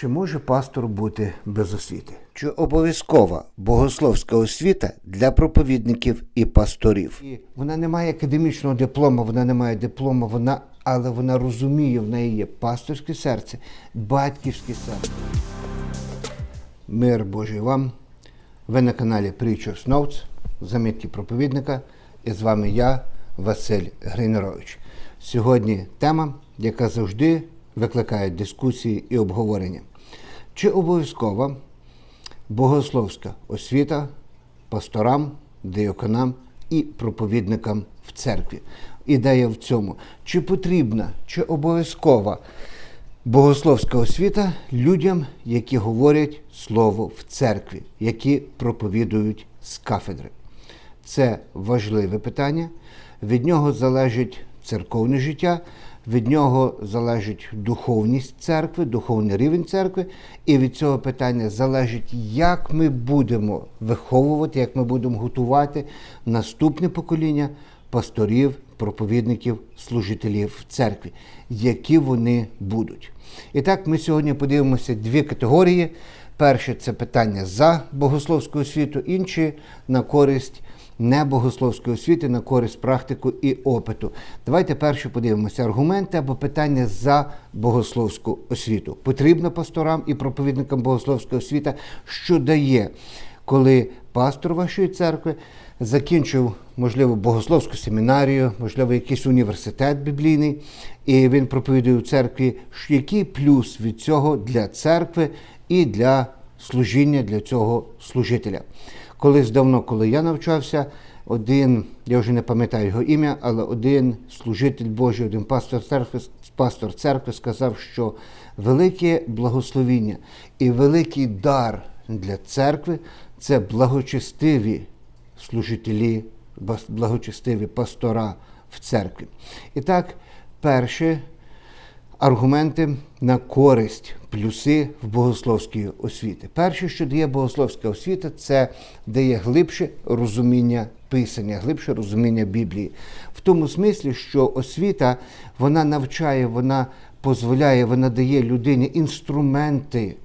Чи може пастор бути без освіти? Чи обов'язкова богословська освіта для проповідників і пасторів? І вона не має академічного диплома, вона не має диплома, вона, але вона розуміє, в неї є пасторське серце, батьківське серце. Мир Божий вам. Ви на каналі Preachers Notes, замітки проповідника. І з вами я, Василь Гринерович. Сьогодні тема, яка завжди викликає дискусії і обговорення. Чи обов'язкова богословська освіта пасторам, деяконам і проповідникам в церкві? Ідея в цьому, чи потрібна, чи обов'язкова богословська освіта людям, які говорять слово в церкві, які проповідують з кафедри. Це важливе питання. Від нього залежить церковне життя, від нього залежить духовність церкви, духовний рівень церкви, і від цього питання залежить, як ми будемо виховувати, як ми будемо готувати наступне покоління пасторів, проповідників, служителів в церкві, які вони будуть. І так, ми сьогодні подивимося дві категорії. Перше це питання за богословську освіту, інші на користь небогословської освіти, на користь практику і опиту. Давайте перше подивимося аргументи або питання за богословську освіту. Потрібно пасторам і проповідникам богословської освіти, що дає, коли пастор вашої церкви закінчив, можливо, богословську семінарію, можливо, якийсь університет біблійний, і він проповідує у церкві, який плюс від цього для церкви і для служіння для цього служителя. Колись давно, коли я навчався, один, я вже не пам'ятаю його ім'я, але один служитель Божий, один пастор церкви, пастор церкви сказав, що велике благословіння і великий дар для церкви це благочестиві служителі, благочестиві пастора в церкві. І так, перше аргументи на користь, плюси в богословській освіти. Перше, що дає богословська освіта, це дає глибше розуміння писання, глибше розуміння Біблії. В тому смислі, що освіта вона навчає, вона дозволяє, вона дає людині інструменти.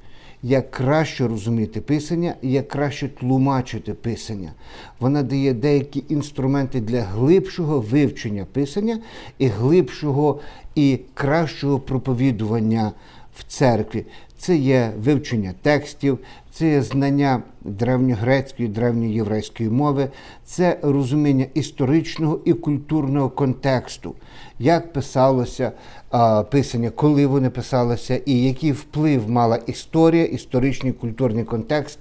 Як краще розуміти писання як краще тлумачити писання. Вона дає деякі інструменти для глибшого вивчення писання і глибшого і кращого проповідування в церкві. Це є вивчення текстів, це є знання древньогрецької, древньоєврейської мови, це розуміння історичного і культурного контексту, як писалося а, писання, коли вони писалися, і який вплив мала історія, історичний культурний контекст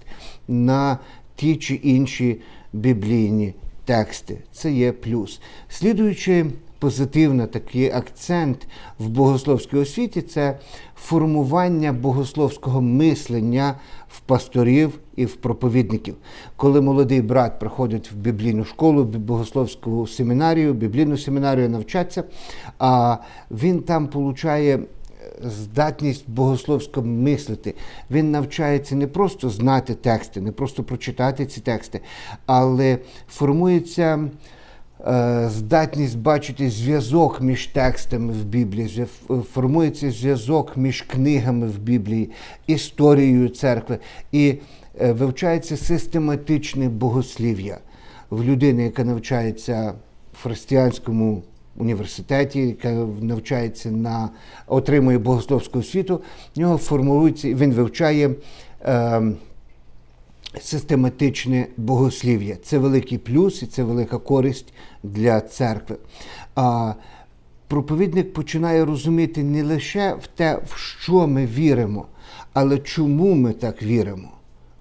на ті чи інші біблійні тексти. Це є плюс. Слідуючи позитивний такий акцент в богословській освіті це формування богословського мислення в пасторів і в проповідників. Коли молодий брат приходить в біблійну школу, богословську семінарію, біблійну семінарію навчатися, а він там получає. Здатність богословсько мислити. Він навчається не просто знати тексти, не просто прочитати ці тексти, але формується Е, здатність бачити зв'язок між текстами в Біблії, формується зв'язок між книгами в Біблії, історією церкви і е, вивчається систематичне богослів'я в людини, яка навчається в християнському університеті, яка навчається на отримує богословську освіту, в нього формується, він вивчає. Е, систематичне богослів'я. Це великий плюс і це велика користь для церкви. А проповідник починає розуміти не лише в те, в що ми віримо, але чому ми так віримо.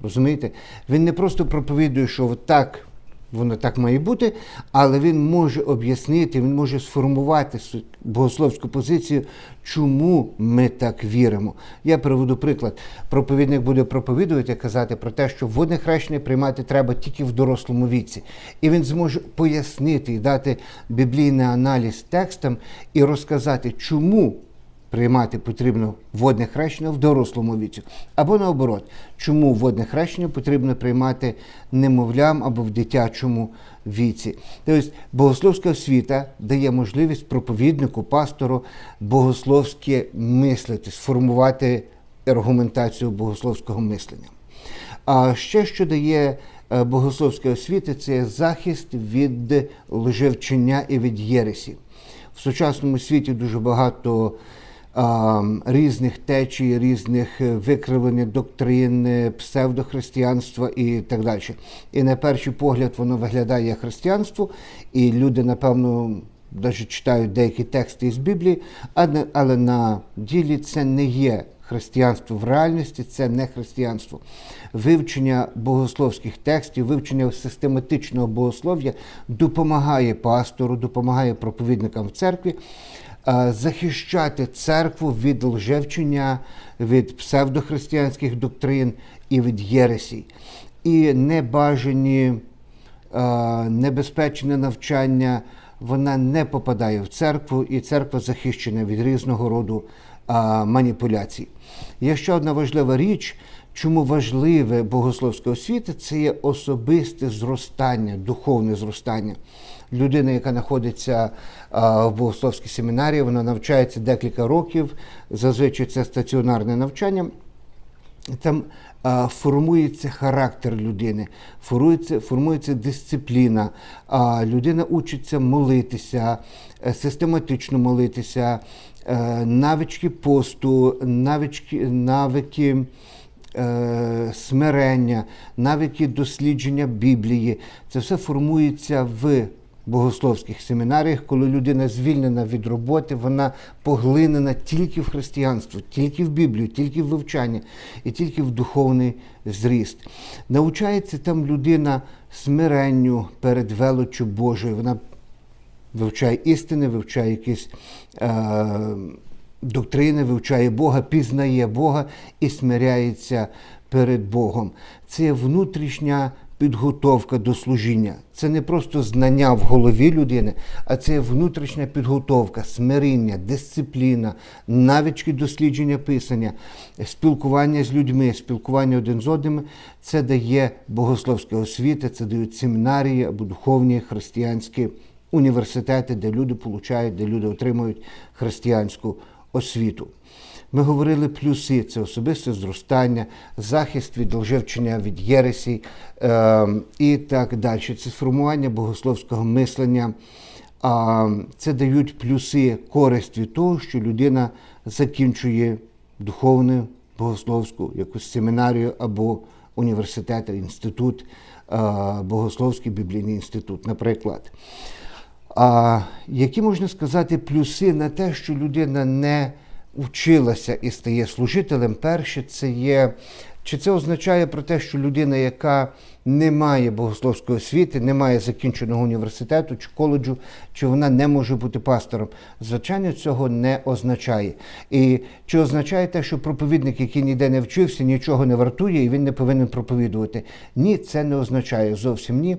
Розумієте? Він не просто проповідує, що так воно так має бути, але він може об'яснити, він може сформувати богословську позицію, чому ми так віримо. Я приведу приклад. Проповідник буде проповідувати, казати про те, що водне хрещення приймати треба тільки в дорослому віці. І він зможе пояснити і дати біблійний аналіз текстам і розказати, чому приймати потрібно водне хрещення в дорослому віці. Або наоборот, чому водне хрещення потрібно приймати немовлям або в дитячому віці. Тобто богословська освіта дає можливість проповіднику, пастору богословське мислити, сформувати аргументацію богословського мислення. А ще що дає е, богословська освіта, це захист від лжевчення і від єресі. В сучасному світі дуже багато різних течій, різних е, викривлень доктрин, е, псевдохристиянства і так далі. І на перший погляд воно виглядає як християнство, і люди, напевно, навіть читають деякі тексти із Біблії, але на ділі це не є християнство в реальності, це не християнство. Вивчення богословських текстів, вивчення систематичного богослов'я допомагає пастору, допомагає проповідникам в церкві захищати церкву від лжевчення, від псевдохристиянських доктрин і від єресій. І небажані е, небезпечне навчання, вона не попадає в церкву, і церква захищена від різного роду е, маніпуляцій. Є ще одна важлива річ, чому важливе богословська освіта це є особисте зростання, духовне зростання. Людина, яка знаходиться в богословській семінарії, вона навчається декілька років, зазвичай це стаціонарне навчання. Там формується характер людини, формується, формується дисципліна. Людина учиться молитися, е, систематично молитися, е, навички посту, навички, навики е, смирення, навики дослідження Біблії. Це все формується в богословських семінаріях, коли людина звільнена від роботи, вона поглинена тільки в християнство, тільки в Біблію, тільки в вивчання і тільки в духовний зріст. Навчається там людина смиренню перед величчю Божою. Вона вивчає істини, вивчає якісь е, доктрини, вивчає Бога, пізнає Бога і смиряється перед Богом. Це внутрішня підготовка до служіння. Це не просто знання в голові людини, а це внутрішня підготовка, смиріння, дисципліна, навички дослідження писання, спілкування з людьми, спілкування один з одним. Це дає богословська освіта, це дають семінарії або духовні християнські університети, де люди получають, де люди отримують християнську освіту. Ми говорили плюси: це особисте зростання, захист від лжевчення, від єресі е, і так далі. Це сформування богословського мислення. А це дають плюси користь від того, що людина закінчує духовну, богословську якусь семінарію або університет, інститут, е, богословський біблійний інститут, наприклад. А які можна сказати плюси на те, що людина не вчилася і стає служителем? Перше, це є. Чи це означає про те, що людина, яка не має богословської освіти, не має закінченого університету чи коледжу, чи вона не може бути пастором? Звичайно, цього не означає. І чи означає те, що проповідник, який ніде не вчився, нічого не вартує і він не повинен проповідувати? Ні, це не означає зовсім ні.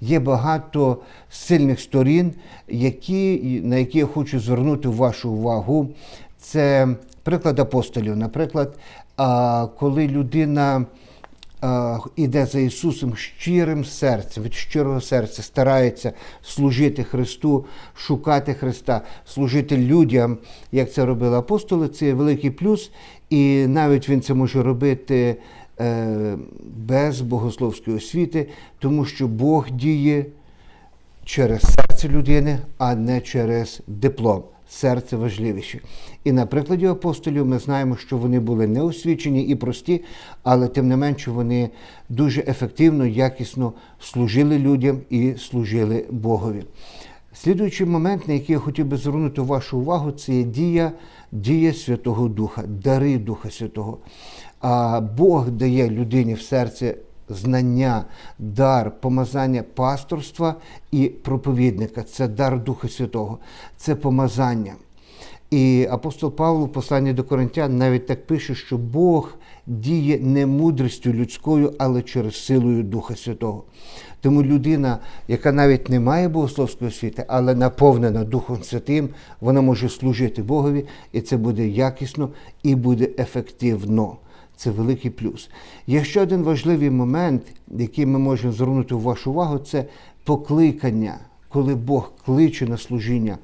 Є багато сильних сторін, які, на які я хочу звернути вашу увагу. Це приклад апостолів. Наприклад, коли людина іде за Ісусом щирим серцем, від щирого серця старається служити Христу, шукати Христа, служити людям, як це робили апостоли, це великий плюс. І навіть він це може робити е, без богословської освіти, тому що Бог діє через серце людини, а не через диплом. Серце важливіше. І на прикладі апостолів ми знаємо, що вони були неосвічені і прості, але тим не менше вони дуже ефективно, якісно служили людям і служили Богові. Слідуючий момент, на який я хотів би звернути вашу увагу, це є дія, дія Святого Духа, дари Духа Святого. А Бог дає людині в серце знання, дар, помазання пасторства і проповідника. Це дар Духа Святого, це помазання. І апостол Павло в посланні до Коринтян навіть так пише, що Бог діє не мудрістю людською, але через силою Духа Святого. Тому людина, яка навіть не має богословської освіти, але наповнена Духом Святим, вона може служити Богові, і це буде якісно і буде ефективно. Це великий плюс. Є ще один важливий момент, який ми можемо звернути вашу увагу, це покликання. Коли Бог кличе на служіння,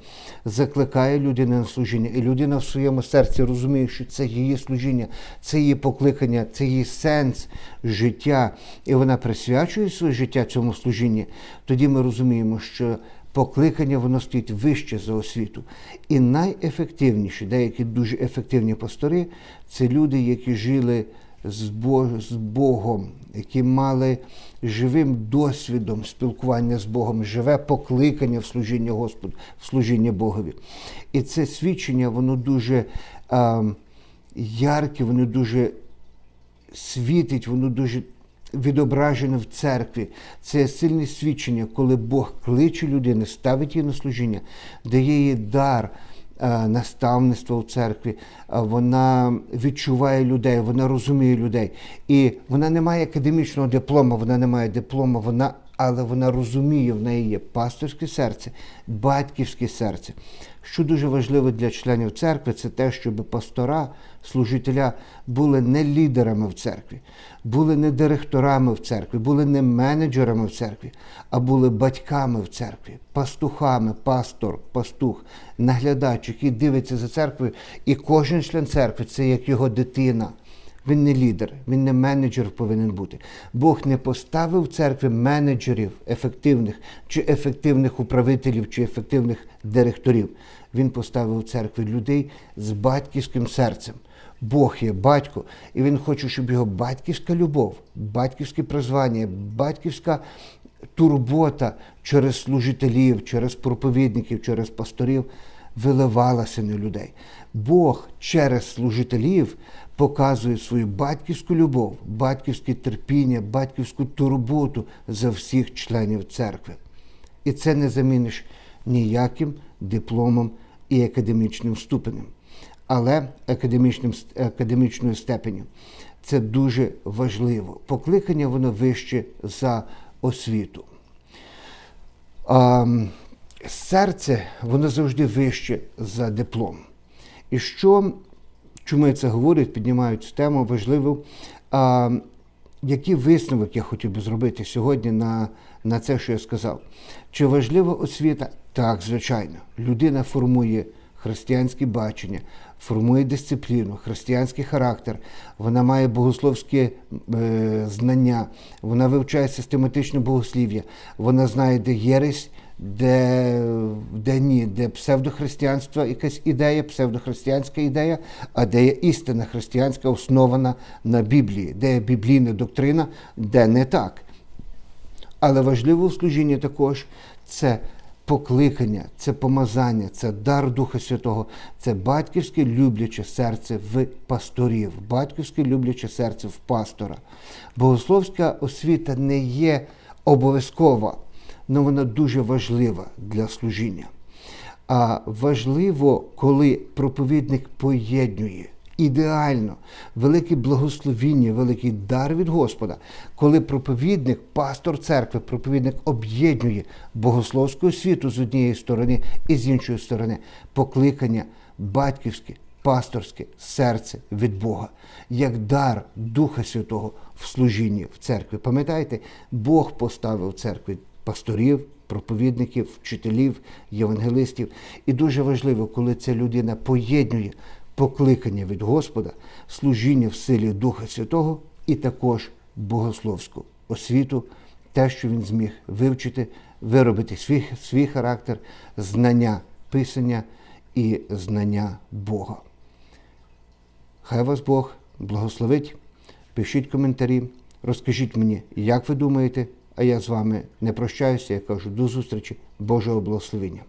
закликає людину на служіння, і людина в своєму серці розуміє, що це її служіння, це її покликання, це її сенс життя, і вона присвячує своє життя цьому служінні, тоді ми розуміємо, що покликання воно стоїть вище за освіту. І найефективніші, деякі дуже ефективні пастори це люди, які жили з Бо- з Богом, які мали живим досвідом спілкування з Богом, живе покликання в служіння Господу, в служіння Богові. І це свідчення, воно дуже а, ярке, воно дуже світить, воно дуже відображене в церкві. Це сильне свідчення, коли Бог кличе людину, ставить її на служіння, дає їй дар е, наставництва в церкві, вона відчуває людей, вона розуміє людей. І вона не має академічного диплома, вона не має диплома, вона, але вона розуміє, в неї є пасторське серце, батьківське серце. Що дуже важливо для членів церкви, це те, щоб пастора, служителя були не лідерами в церкві, були не директорами в церкві, були не менеджерами в церкві, а були батьками в церкві, пастухами, пастор, пастух, наглядач, який дивиться за церквою, і кожен член церкви це як його дитина. Він не лідер, він не менеджер повинен бути. Бог не поставив в церкві менеджерів ефективних, чи ефективних управителів, чи ефективних директорів. Він поставив в церкві людей з батьківським серцем. Бог є батько, і він хоче, щоб його батьківська любов, батьківське призвання, батьківська турбота через служителів, через проповідників, через пасторів виливалася на людей. Бог через служителів показує свою батьківську любов, батьківське терпіння, батьківську турботу за всіх членів церкви. І це не заміниш ніяким дипломом і академічним ступенем. Але академічним, академічною степеню це дуже важливо. Покликання воно вище за освіту. А, серце воно завжди вище за диплом. І що, чому я це говорю, піднімаю цю тему важливу, а, який висновок я хотів би зробити сьогодні на, на це, що я сказав? Чи важлива освіта? Так, звичайно. Людина формує християнське бачення, формує дисципліну, християнський характер, вона має богословські е, знання, вона вивчає систематичне богослів'я, вона знає, де єресь, де, де ні, де псевдохристиянство, якась ідея, псевдохристиянська ідея, а де є істина християнська, основана на Біблії, де є біблійна доктрина, де не так. Але важливо в служінні також це покликання, це помазання, це дар Духа Святого, це батьківське любляче серце в пасторів, батьківське любляче серце в пастора. Богословська освіта не є обов'язкова, але вона дуже важлива для служіння. А важливо, коли проповідник поєднує ідеально, велике благословіння, великий дар від Господа, коли проповідник, пастор церкви, проповідник об'єднує богословську освіту з однієї сторони і з іншої сторони покликання батьківське, пасторське серце від Бога, як дар Духа Святого в служінні в церкві. Пам'ятаєте, Бог поставив церкві пасторів, проповідників, вчителів, євангелистів. І дуже важливо, коли ця людина поєднує покликання від Господа, служіння в силі Духа Святого і також богословську освіту, те, що він зміг вивчити, виробити свій, свій характер, знання Писання і знання Бога. Хай вас Бог благословить. Пишіть коментарі, розкажіть мені, як ви думаєте, а я з вами не прощаюся, я кажу до зустрічі, Божого благословення.